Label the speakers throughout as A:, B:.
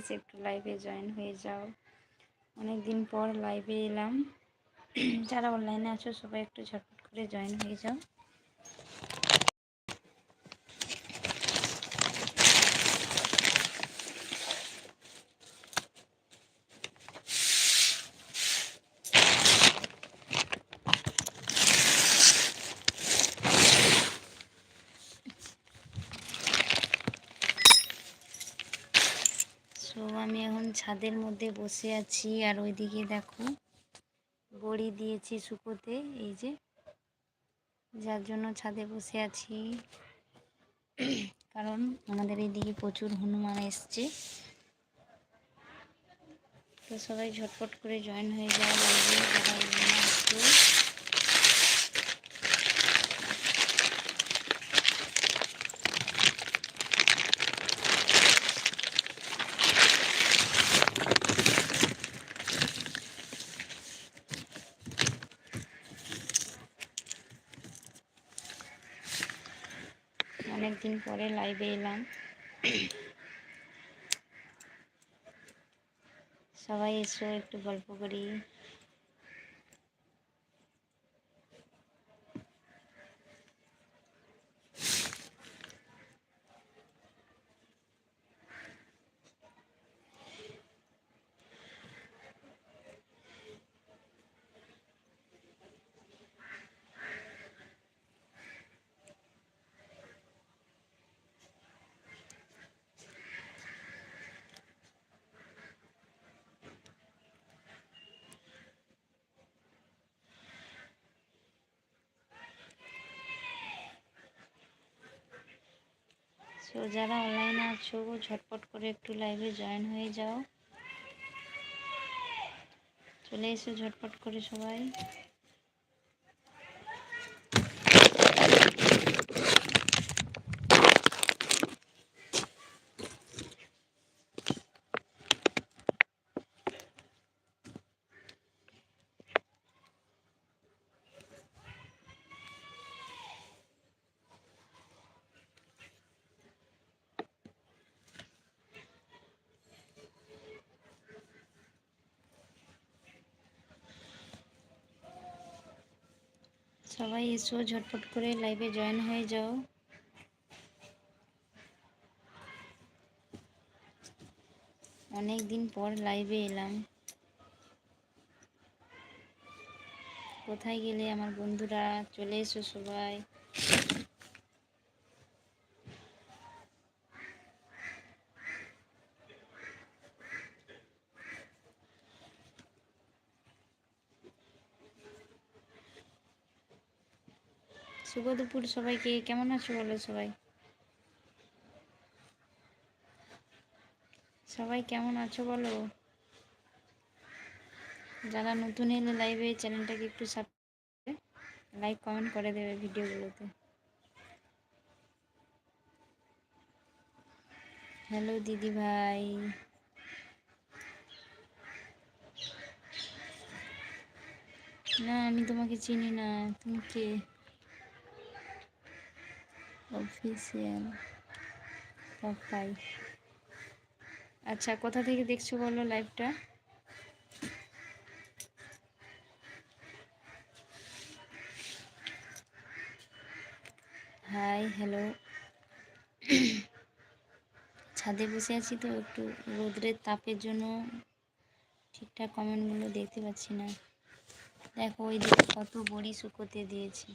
A: Please একটু লাইভে join হয়ে যাও। অনেক দিন পর লাইভে এলাম। যারা অনলাইনে আছো, সবাই একটু ঝটপট করে জয়েন হয়ে যাও সো আমি এখন ছাদের মধ্যে বসে আছি আর ওইদিকে দেখো বড়ি দিয়েছি শুকোতে, এই যে। যার জন্য ছাদে বসে আছি। কারণ আমাদের এইদিকে প্রচুর হনুমান এসছে। তো সবাই ঝটপট করে জয়েন হয়ে যায় অনেকদিন পরে লাইভে এলাম। সবাই এসো একটু গল্প করি। সো যারা অনলাইনে আছো, ঝটপট করে একটু লাইভে জয়েন হয়ে যাও। চলে এসো ঝটপট করে সবাই। সবাই এসো, ঝটপট করে লাইভে জয়েন হয়ে যাও। অনেক দিন পর লাইভে এলাম। কোথায় গেলে আমার বন্ধুরা? চলে এসো সবাই। শুভ দুপুর সবাইকে। কেমন আছো বলো সবাই? সবাই কেমন আছো বলো? যারা নতুন এলে লাইভে চ্যানেলটাকে একটু সাবস্ক্রাইব লাইক কমেন্ট করে দেবে ভিডিওগুলোতে। হ্যালো দিদি ভাই। না, আমি তোমাকে চিনি না। তুমি কে? অফিসিয়াল পাপাই আচ্ছা কোথা থেকে দেখছ বলো লাইভটা হাই হ্যালো ছাদে বসে আছি তো, একটু রোদ্রের তাপের জন্য ঠিকঠাক কমেন্টগুলো দেখতে পাচ্ছি না। দেখো, ওই দিকে কত বড়ি শুকোতে দিয়েছি।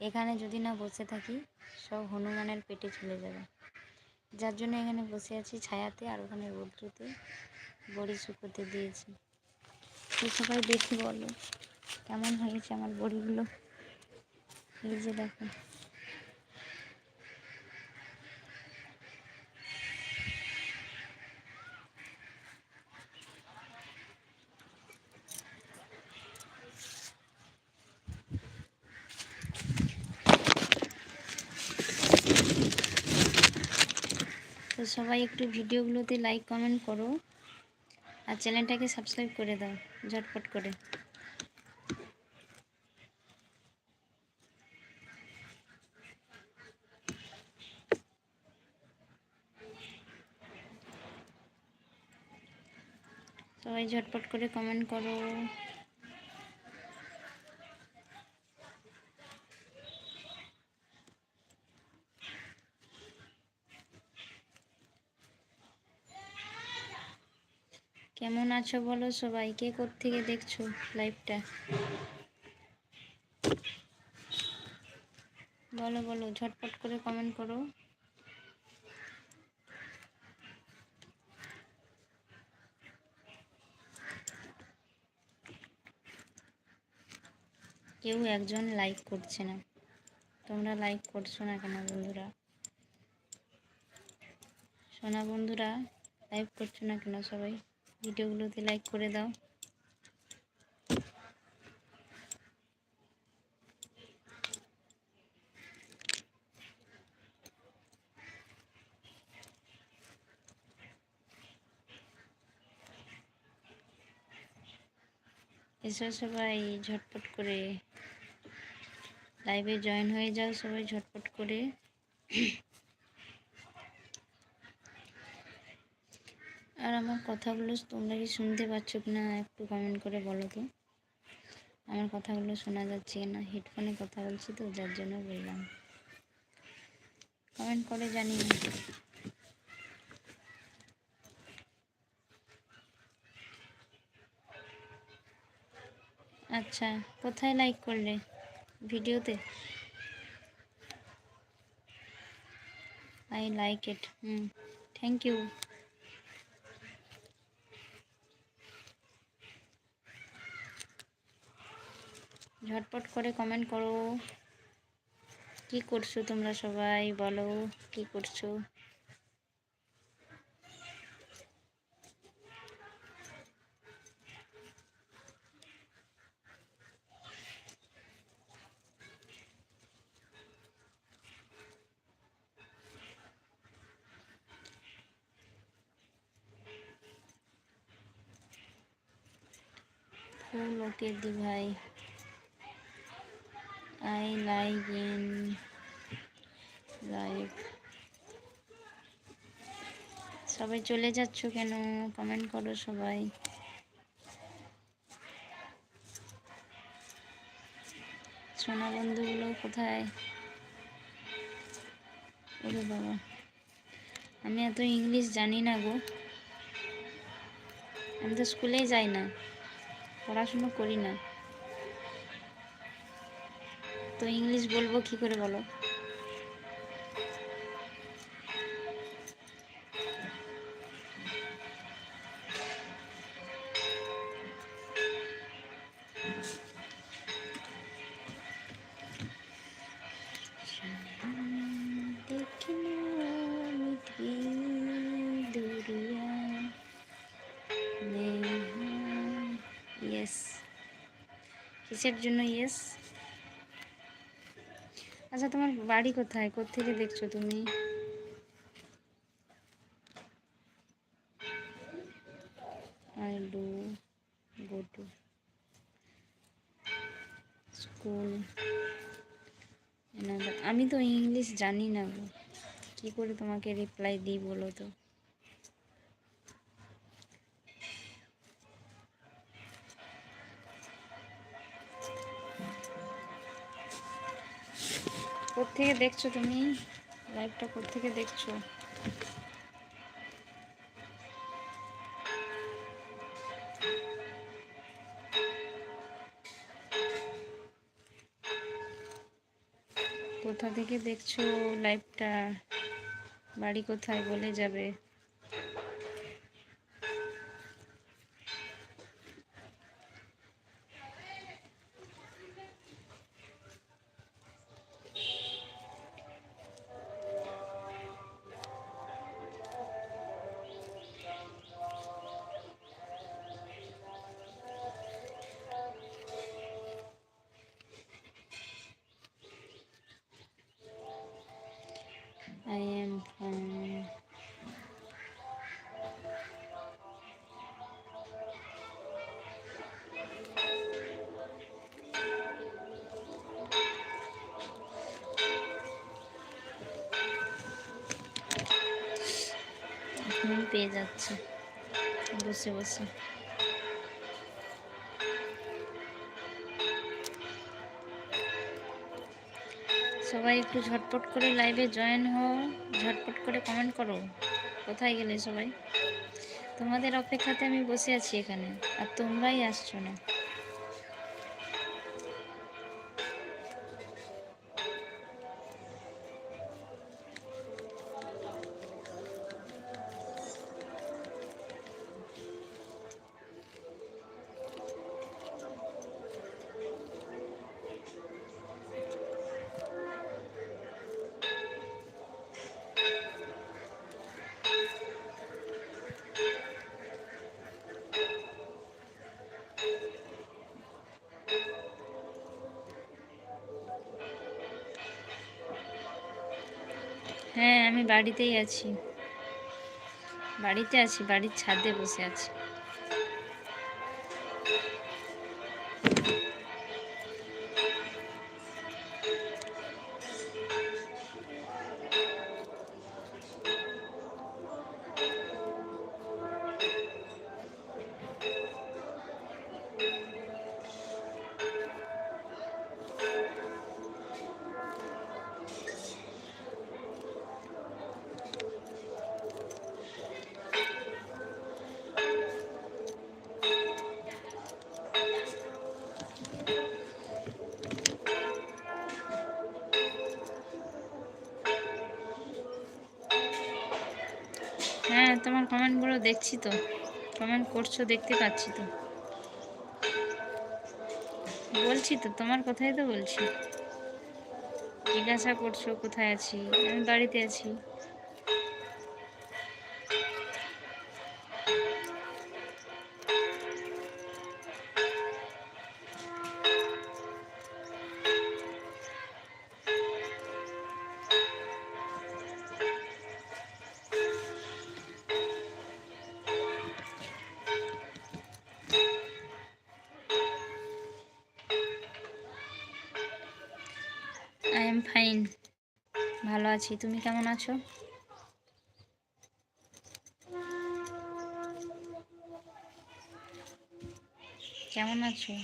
A: এখানে যদি না বসে থাকি, সব হনুমানের পেটে চলে যাবে। যার জন্য এখানে বসে আছি ছায়াতে আর ওখানে রৌদ্রতে। বড়ি শুকোতে দিয়েছি। তো সবাই দেখি বলো, কেমন হয়েছে আমার বড়িগুলো? এই যে দেখো তো সবাই একটু ভিডিওগুলোতে লাইক কমেন্ট করো আর চ্যানেলটাকে সাবস্ক্রাইব করে দাও, ঝটপট করে। সবাই ঝটপট করে কমেন্ট করো কেমন আছো বলো সবাই, কে থেকে দেখছ লাইভটা বলো বলো, ঝটপট করে কমেন্ট করো। কেউ একজন লাইক করছে না। তোমরা লাইক করছ না কেন বন্ধুরা? সোনা বন্ধুরা লাইভ করছ না কেন সবাই? ভিডিওগুলোতে লাইক করে দাও। এসো সবাই ঝটপট করে লাইভে জয়েন হয়ে যাও সবাই ঝটপট করে আর আমার কথাগুলো তোমরা কি শুনতে পাচ্ছ কি না একটু কমেন্ট করে বলো তো। আমার কথাগুলো শোনা যাচ্ছে না হেডফোনে কথা বলছি তো, যার জন্য বললাম। কমেন্ট করে জানি না আচ্ছা কোথায় লাইক করলে? ভিডিওতে? I like it hmm thank you ঝটপট করে কমেন্ট করো। কি করছ তোমরা সবাই? বলো, কি করছ? ফুল ওকে দি ভাই আই লাইক ইন লাইভ সবাই চলে যাচ্ছ কেন? কমেন্ট করো সবাই। সোনা বন্ধুগুলো কোথায়? ওরে বাবা। আমি এত ইংলিশ জানি না গো। আমি তো স্কুলেই যাই না। পড়াশুনো করি না। তো ইংলিশ বলব কি করে বলো? কিসের জন্য ইয়েস আচ্ছা তোমার বাড়ি কোথায়? কোথেকে দেখছ তুমি? স্কুল। আমি তো ইংলিশ জানি না গো। কী করে তোমাকে রিপ্লাই দিই বলো তো? কোথেকে দেখছ তুমি? লাইভটা কোথেকে দেখছ? কোথা থেকে দেখছ লাইভটা বাড়ি কোথায়? বলে যাবে। পেয়ে যাচ্ছে। বসে বসে সবাই একটু ঝটপট করে লাইভে জয়েন হও, ঝটপট করে কমেন্ট করো। কোথায় গেলে সবাই? তোমাদের অপেক্ষাতে আমি বসে আছি এখানে, আর তোমরাই আসছো না। হ্যাঁ আমি বাড়িতেই আছি। বাড়িতে আছি বাড়ির ছাদে বসে আছি। দেখছি তো। কমেন্ট করছ, দেখতে পাচ্ছি তো। বলছি তো, তোমার কথাই তো বলছি। জিজ্ঞাসা করছ, কোথায় আছি? আমি বাড়িতে আছি। আছি। তুমি কেমন আছো? কেমন আছো?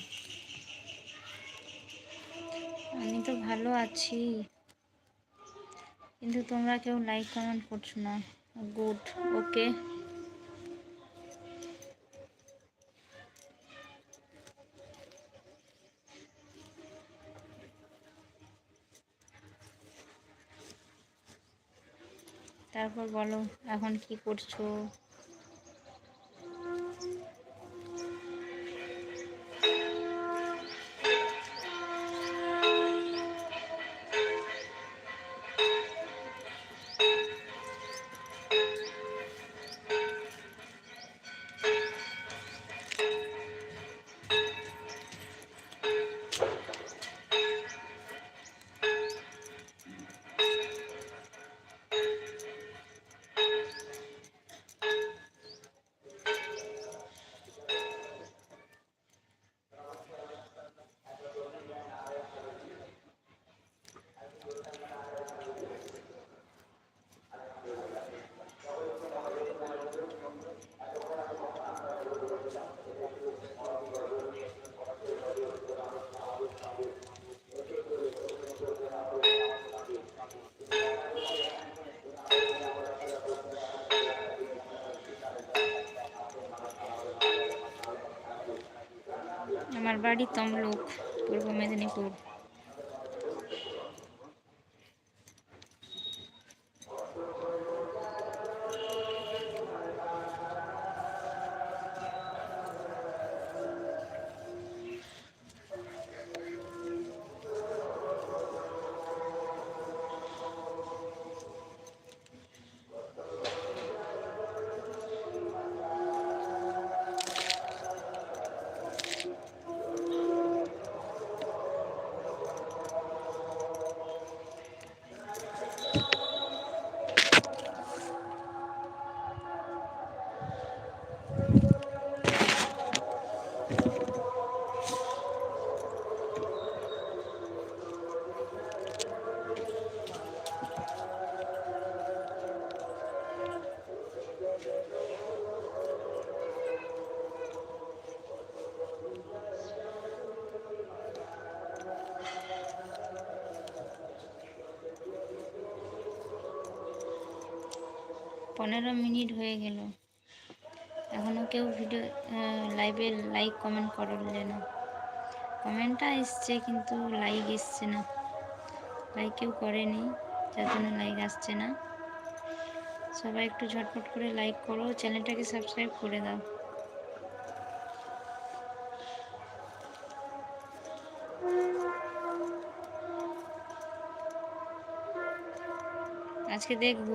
A: আমি তো ভালো আছি। কিন্তু তোমরা কেউ লাইক কমেন্ট করছ না। গুড ওকে তারপর বলো এখন কি করছ? বাড়ি তমলুক পূর্ব মেদিনীপুর। পনেরো মিনিট হয়ে গেল। এখনও কেউ ভিডিও লাইভে লাইক কমেন্ট করলে না। কমেন্টটা এসছে কিন্তু লাইক এসছে না। লাইক কেউ করেনি, যার জন্য লাইক আসছে না। সবাই একটু ঝটপট করে লাইক করো। চ্যানেলটাকে সাবস্ক্রাইব করে দাও। আজকে দেখব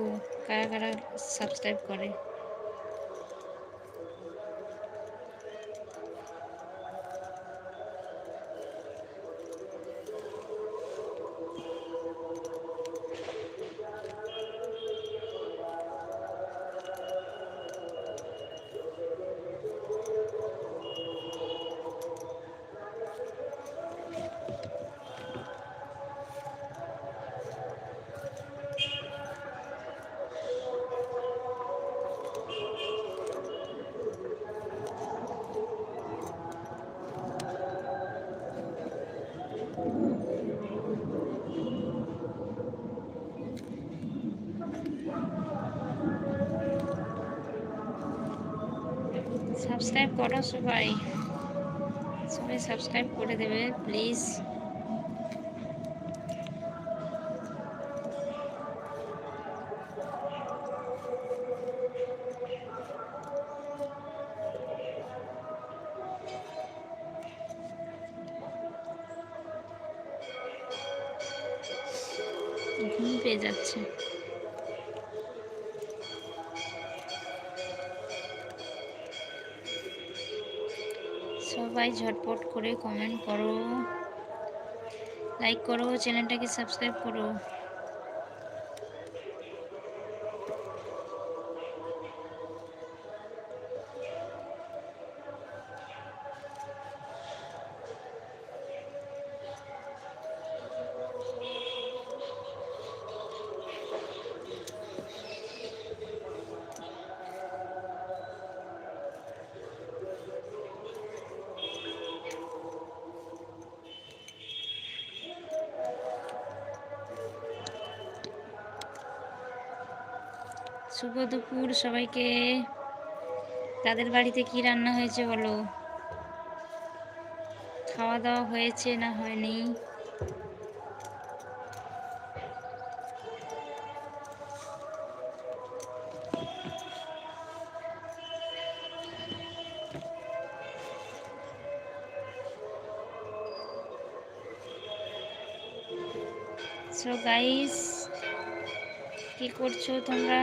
A: কারা কারা সাবস্ক্রাইব করে। সাবস্ক্রাইব করো সবাই। সবাই সাবস্ক্রাইব করে দেবে প্লিজ ঘুম পেয়ে যাচ্ছে। সবাই ঝটপট করে কমেন্ট করো। লাইক করো চ্যানেলটাকে সাবস্ক্রাইব করো। শুভ দুপুর সবাইকে। তাদের বাড়িতে কি রান্না হয়েছে বলো? খাওয়া দাওয়া হয়েছে না হয়নি? সো গাইস কি করছ তোমরা?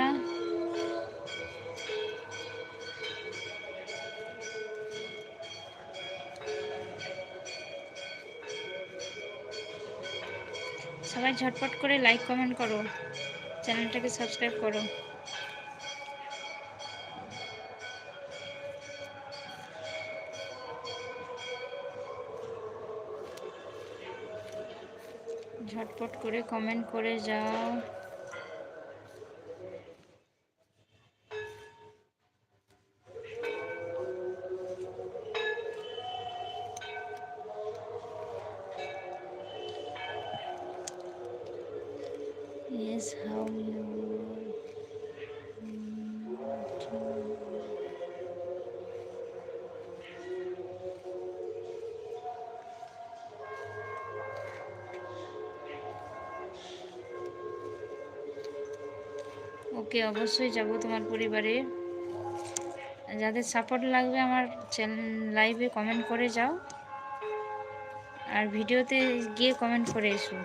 A: সবাই ঝটপট করে লাইক কমেন্ট করো। চ্যানেলটাকে সাবস্ক্রাইব করো। ঝটপট করে কমেন্ট করে যাও। ওকে অবশ্যই যাব তোমার পরিবারে। যাদের সাপোর্ট লাগবে আমার চ্যানেল লাইভে কমেন্ট করে যাও। আর ভিডিওতে গিয়ে কমেন্ট করে এসো।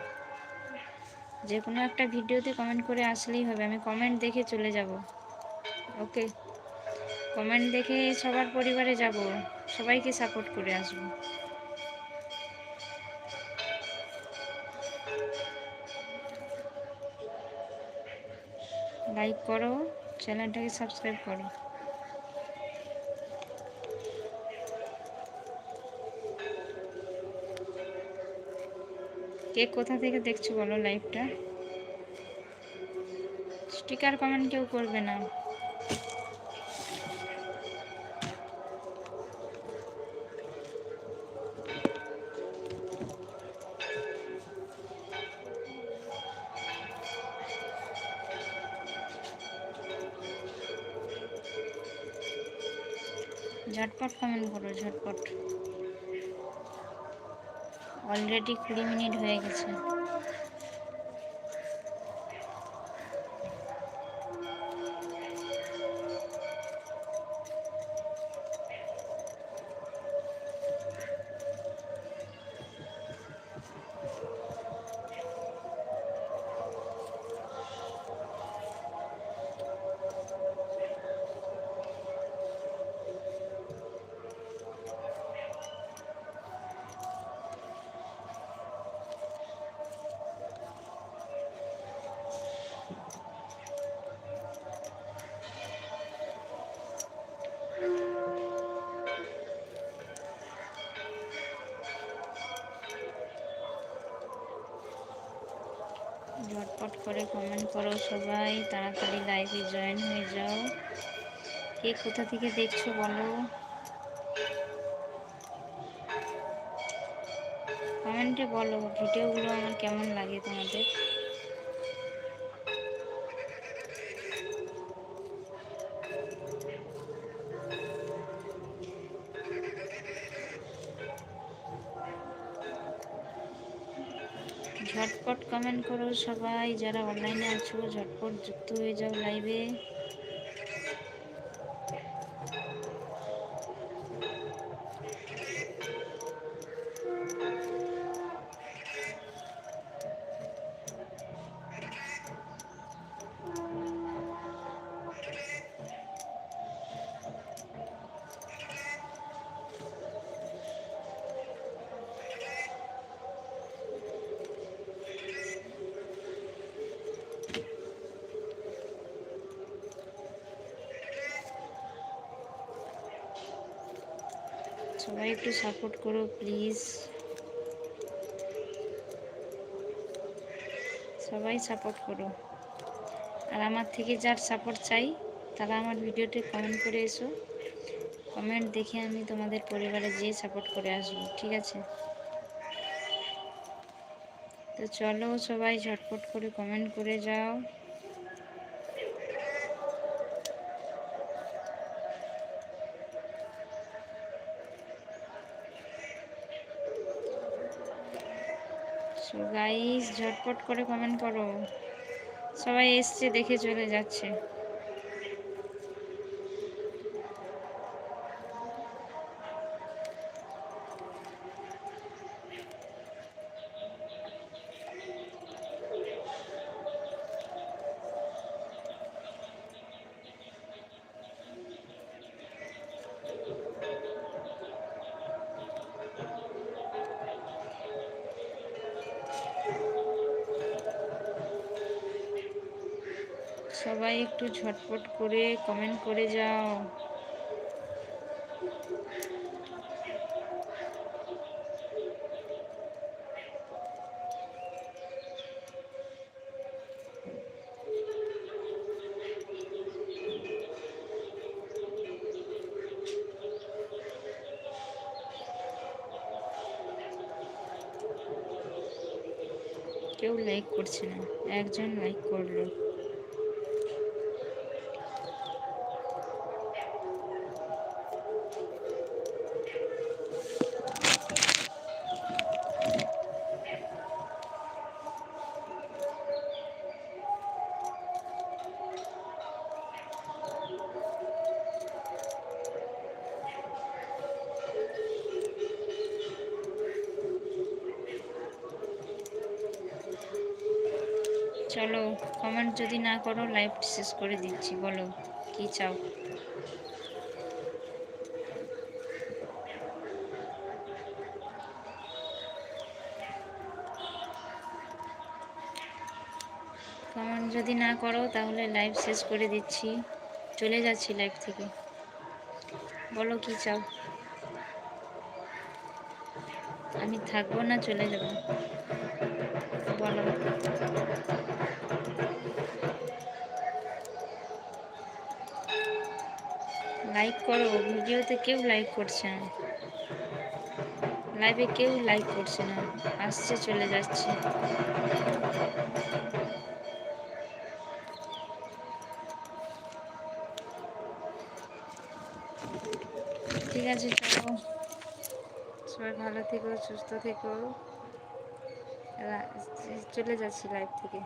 A: যে কোনো একটা ভিডিওতে কমেন্ট করে আসলেই হবে। আমি কমেন্ট দেখে চলে যাব। ওকে? কমেন্ট দেখে সবার পরিবারে যাব। সবাইকে সাপোর্ট করে আসব। লাইক করো চ্যানেলটাকে সাবস্ক্রাইব করো। কে কোথা থেকে দেখছ বলো লাইভটা স্টিকার কমেন্ট কেউ করবে না। অলরেডি কুড়ি মিনিট হয়ে গেছে। ঝটপট করে কমেন্ট করো সবাই, তাড়াতাড়ি লাইভে জয়েন হয়ে যাও। কে কোথা থেকে দেখছ বলো? কমেন্টে বলো ভিডিওগুলো আমার কেমন লাগে তোমাদের? ঝটপট কমেন্ট করো সবাই যারা অনলাইনে আছো ঝটপট যুক্ত হয়ে যাও লাইভে সাপোর্ট করো, প্লিজ। সবাই সাপোর্ট করো। আর আমার থেকে যার সাপোর্ট চাই, তারা আমার ভিডিওতে কমেন্ট করে এসো। কমেন্ট দেখে আমি তোমাদের পরিবারে যেয়ে সাপোর্ট করে আসব, ঠিক আছে? তো চলো সবাই ঝটপট করে কমেন্ট করে যাও সো গাইস ঝটপট করে কমেন্ট করো। সবাই এসছে দেখে চলে যাচ্ছে। সবাই একটু ঝটপট করে কমেন্ট করে যাও। কেউ লাইক করছে না একজন লাইক করল। চলো কমেন্ট যদি না করো লাইভ শেষ করে দিচ্ছি, বলো, কি চাও? কমেন্ট যদি না করো, তাহলে লাইভ শেষ করে দিচ্ছি। চলে যাচ্ছি লাইভ থেকে। বলো, কি চাও? আমি থাকব না, চলে যাব বলো লাইক করো, ভিডিওতে কেউ লাইক করছে না। লাইভে কেউ লাইক করছে না, আসছে, চলে যাচ্ছে। ঠিক আছে, চলো। সবাই ভালো থেকো, সুস্থ থেকো। চলে যাচ্ছি লাইভ থেকে।